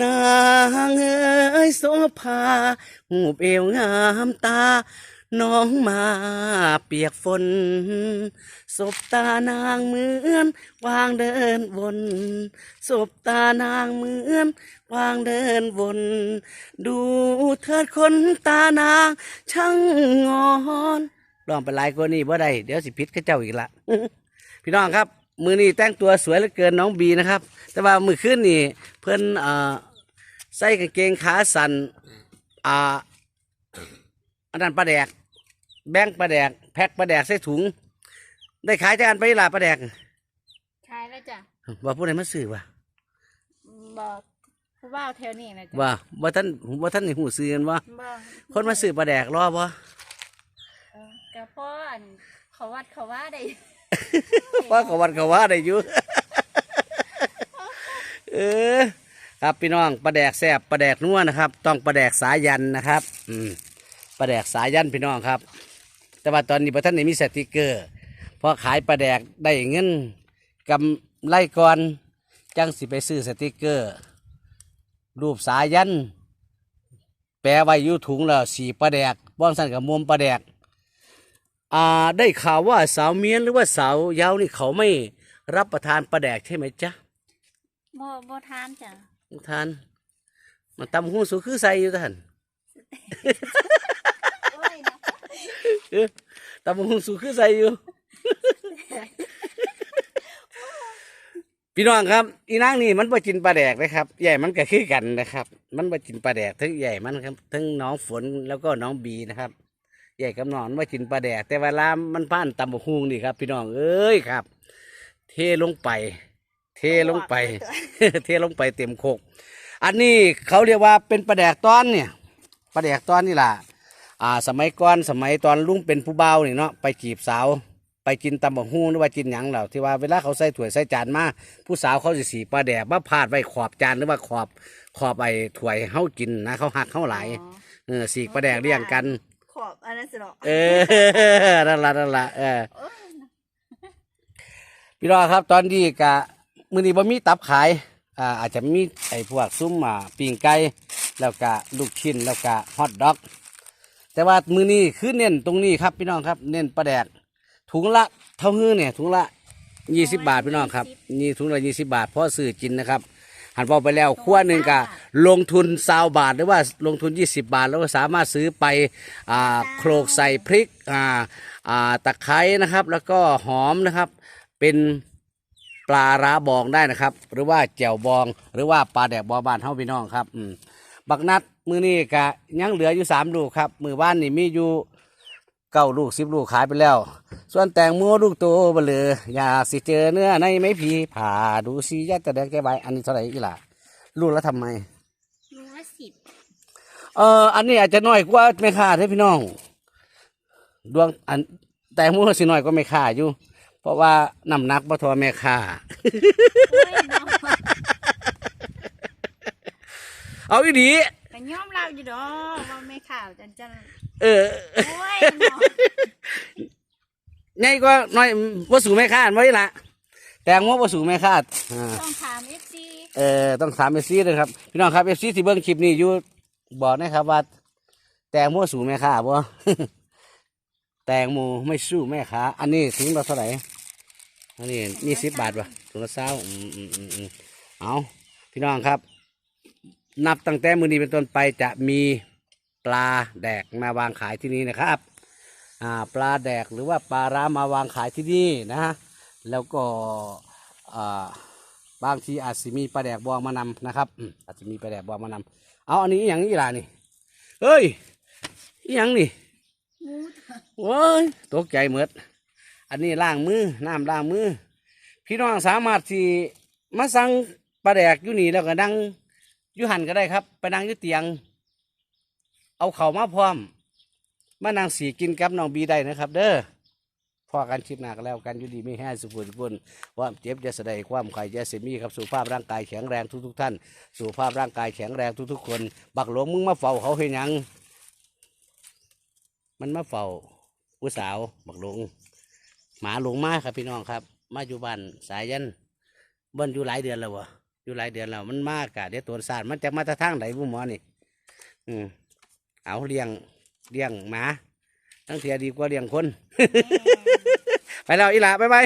นางเอ้ยโสภาหูเอวงามตา น้องมาเปียกฝน สบตานางเหมือน วางเดินวน สบตานางเหมือน วางเดินวน ดูเถิดคนตานางช่างงอนลองไปหลายกว่านี้บ่ได้ เดี๋ยวสิพิษข้าเจ้าอีกละ พี่น้องครับ มือนี้แต่งตัวสวยเหลือเกินน้องบีนะครับ แต่ว่ามือขึ้นนี่เพื่อนเอ่อใส่กางเกงขาสั้นอ่าอันนั้นปลาแดก แบงค์ปลาแดก แพ็คปลาแดกใส่ถุง ได้ขายจากอันไปหลาปลาแดกขายแล้วจ้ะว่าผู้ใดมาซื้อวะบอกผู้บ่าวแถวนี้นะจ้ะว่าว่าท่านว่าท่านหูซื้อกันว่าบอกคนมาซื้อปลาแดกรอบ่เออก็เพราะอันเขาวัดเขาว่าได้ ว่าขาวันขาว่าได้อยู่เออครับพี่น้องปลาแดกแซ่บปลาแดกนัวนะครับ ต้องปลาแดกสายันนะครับ อืมปลาแดกสายันพี่น้องครับ แต่ว่าตอนนี้พระท่านนี่มีสติกเกอร์พอขายปลาแดกได้เงินกำไรก่อนจังสิไปซื้อสติกเกอร์ รูปสายัน แปะไว้อยู่ถุงแล้วสีปลาแดกบ้องสั้นกับมุมปลาแดก ได้ข่าวว่าสาวเมียนหรือว่าสาวยาวนี่เขาไม่รับประทานปลาแดกใช่ไหมจ๊ะบ่บ่ทานจ้ะทาน มันตำหูสูคือใส่อยู่ท่านโอ้ยนะเออตำหูสูคือใส่อยู่ พี่น้องครับ อีนางนี่มันบ่กินปลาแดกนะครับ ใหญ่มันก็คือกันนะครับ มันบ่กินปลาแดกทั้งใหญ่มันครับทั้งน้องฝนแล้วก็น้องบีนะครับ ใหญ่กับน้องว่ากินปลาแดกแต่เวลามันผ่านตำบกฮุงนี่ครับพี่น้องเอ้ยครับ เทลงไป เทลงไป เทลงไปเต็มโคก อันนี้เขาเรียกว่าเป็นปลาแดกตอนเนี่ยปลาแดกตอนนี่ล่ะอ่าสมัยก่อนสมัยตอนลุงเป็นผู้เบาวนี่เนาะไปจีบสาวไปกินตำบักฮู้หรือว่ากินหยังเหล่าที่ว่าเวลาเขาใส่ถ้วยใส่จานมาผู้สาวเขาสิสีปลาแดกมาพาดไว้ขอบจานหรือว่าขอบขอบไอ้ถ้วยเฮากินนะเขาหักเขาหลายเออสีกปลาแดกเรียงกัน ขอบอันนั้นสิเนาะเออนั่นละนั่นละเออโอ้ยพี่น้องครับ ตอนนี้กะมือนี้บ่มีตับขายอ่าอาจจะมีไอ้พวกซุ้มอ่าปิ้งไก่แล้วก็ลูกชิ้นแล้วก็ฮอทดอก แต่ว่ามือนี้คือเน้นตรงนี้ครับพี่น้องครับ เน้นปลาแดกถุงละเท่าฮื้อเนี่ยถุงละยี่สิบบาทพี่น้องครับนี่ถุงละยี่สิบบาทเพราะซื้อกินนะครับ หันพอไปแล้วขั้วหนึ่งกะลงทุนซาวบาทหรือว่าลงทุน 20 บาท แล้วก็สามารถซื้อไปอ่าโคลกใส่พริกอ่าอ่าตะไคร้นะครับ แล้วก็หอมนะครับ เป็นปลาร้าบองได้นะครับ หรือว่าแจ่วบอง หรือว่าปลาแดกบอบ้านเฮาพี่น้องครับอืมบักนัดมือนี้กะยังเหลืออยู่สามลูกครับมือบ้านนี่มีอยู่ เก้าลูกสิบลูกขายไปแล้ว ส่วนแตงโมลูกโตเบลออยากสิเจอเนื้อในไม้ผีผ่าดูซียัดตะแดงแกใบอันนี้เท่าไหร่อีหล่ะลูกแล้วทำไมลุงละสิบเอออันนี้อาจจะน้อยกว่าไม่ค่าเด้อพี่น้อง ดวงอันแตงโมสิน้อยกว่าไม่ค่าอยู่ เพราะว่าน้ำหนักบ่ทอแม่ค่าโอ้ยเนาะเอาอีดีก็ยอมรับอยู่ดอกว่าไม่ข่าวจันจัน เออโอ้ยเนาะไงก็น้อยบ่สูงแม่ค่าอันไว้ละแตงโมบ่สูงแม่ค่าอ่า ต้องถามเอฟซีเออต้องถามเอฟซีเลยครับพี่น้องครับเอฟซีที่เบิ่งคลิปนี้อยู่บอกนะครับว่า แตงโมสูงแม่ค้าบ่ แตงโมไม่สู้แม่ค้าอันนี้ถุงละเท่าไหร่อันนี้นี่สิบบาทวะถุงละเศร้าอืมอืมอืมอืมเอาพี่น้องครับ นับตั้งแต่มือนี้เป็นต้นไปจะมี ปลาแดกมาวางขายที่นี่นะครับปลาแดกหรือว่าปลาร้ามาวางขายที่นี่นะฮะแล้วก็บางทีอาจจะมีปลาแดกบองมานำนะครับอาจจะมีปลาแดกบองมานำเอาอันนี้อย่างนี้ล่ะนี่เฮ้ยอย่างนี่โอ้ยตกใจหมดอันนี้ล้างมือน้ำล้างมือ พี่น้องสามารถที่มาสั่งปลาแดกอยู่นี่แล้วก็นั่งอยู่หันก็ได้ครับ ไปนั่งอยู่เตียง เอาเข่ามาพร้อมมานั่งสีกินกับน้องบีได้นะครับ เด้อพอกันคลิปหนักแล้วกันยูดีไม่แห้สุขุมสุขความเจ็บจะแสดงความไข่จะเสมีครับสุภาพร่างกายแข็งแรงทุกๆท่านสุภาพร่างกายแข็งแรงทุกๆคน บักหลวงมึงมาเฝ้าเขาเห็นยัง มันมาเฝ้าผู้สาว บักหลวงหมาหลวงมาครับพี่น้องครับ มาอยู่บ้านสายยันบ้านอยู่หลายเดือนแล้ววะอยู่หลายเดือนแล้วมันมากอะเดี๋ยวตัวสารมันจะมาจะทางไหนบุหมอนี่ อืม เอาเลี้ยงเลี้ยงหมาทั้งเทียดีกว่าเลี้ยงคน ไปแล้วอีหละบ๊ายบาย